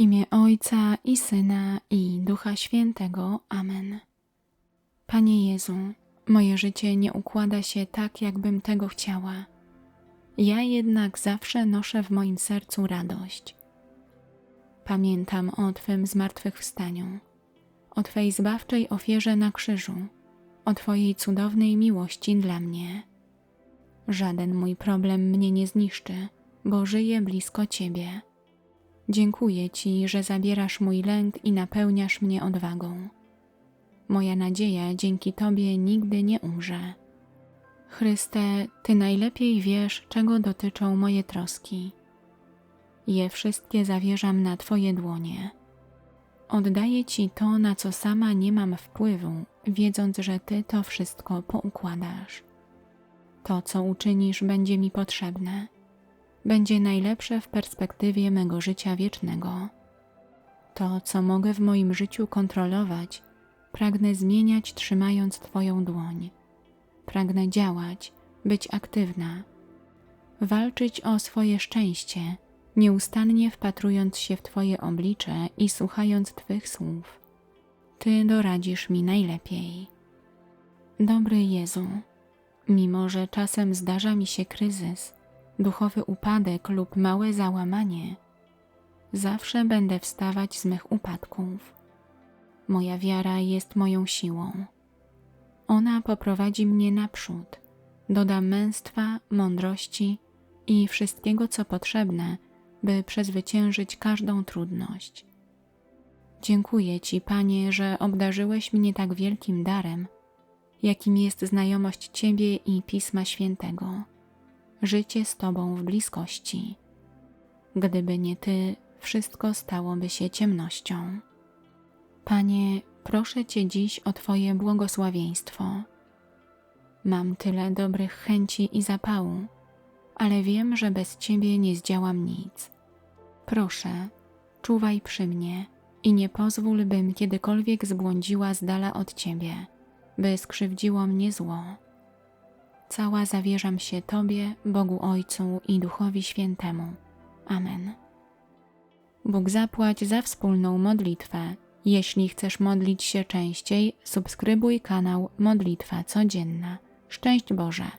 imię Ojca i Syna i Ducha Świętego. Amen. Panie Jezu, moje życie nie układa się tak, jakbym tego chciała. Ja jednak zawsze noszę w moim sercu radość. Pamiętam o Twym zmartwychwstaniu, o Twej zbawczej ofierze na krzyżu, o Twojej cudownej miłości dla mnie. Żaden mój problem mnie nie zniszczy, bo żyję blisko Ciebie. Dziękuję Ci, że zabierasz mój lęk i napełniasz mnie odwagą. Moja nadzieja dzięki Tobie nigdy nie umrze. Chryste, Ty najlepiej wiesz, czego dotyczą moje troski. Je wszystkie zawierzam na Twoje dłonie. Oddaję Ci to, na co sama nie mam wpływu, wiedząc, że Ty to wszystko poukładasz. To, co uczynisz, będzie mi potrzebne. Będzie najlepsze w perspektywie mego życia wiecznego. To, co mogę w moim życiu kontrolować, pragnę zmieniać, trzymając Twoją dłoń. Pragnę działać, być aktywna, walczyć o swoje szczęście, nieustannie wpatrując się w Twoje oblicze i słuchając Twych słów. Ty doradzisz mi najlepiej. Dobry Jezu, mimo że czasem zdarza mi się kryzys, duchowy upadek lub małe załamanie, zawsze będę wstawać z mych upadków. Moja wiara jest moją siłą. Ona poprowadzi mnie naprzód, doda męstwa, mądrości i wszystkiego, co potrzebne, by przezwyciężyć każdą trudność. Dziękuję Ci, Panie, że obdarzyłeś mnie tak wielkim darem, jakim jest znajomość Ciebie i Pisma Świętego, życie z Tobą w bliskości. Gdyby nie Ty, wszystko stałoby się ciemnością. Panie, proszę Cię dziś o Twoje błogosławieństwo. Mam tyle dobrych chęci i zapału, ale wiem, że bez Ciebie nie zdziałam nic. Proszę, czuwaj przy mnie i nie pozwól, bym kiedykolwiek zbłądziła z dala od Ciebie, by skrzywdziło mnie zło. Cała zawierzam się Tobie, Bogu Ojcu i Duchowi Świętemu. Amen. Bóg zapłać za wspólną modlitwę. Jeśli chcesz modlić się częściej, subskrybuj kanał Modlitwa Codzienna. Szczęść Boże!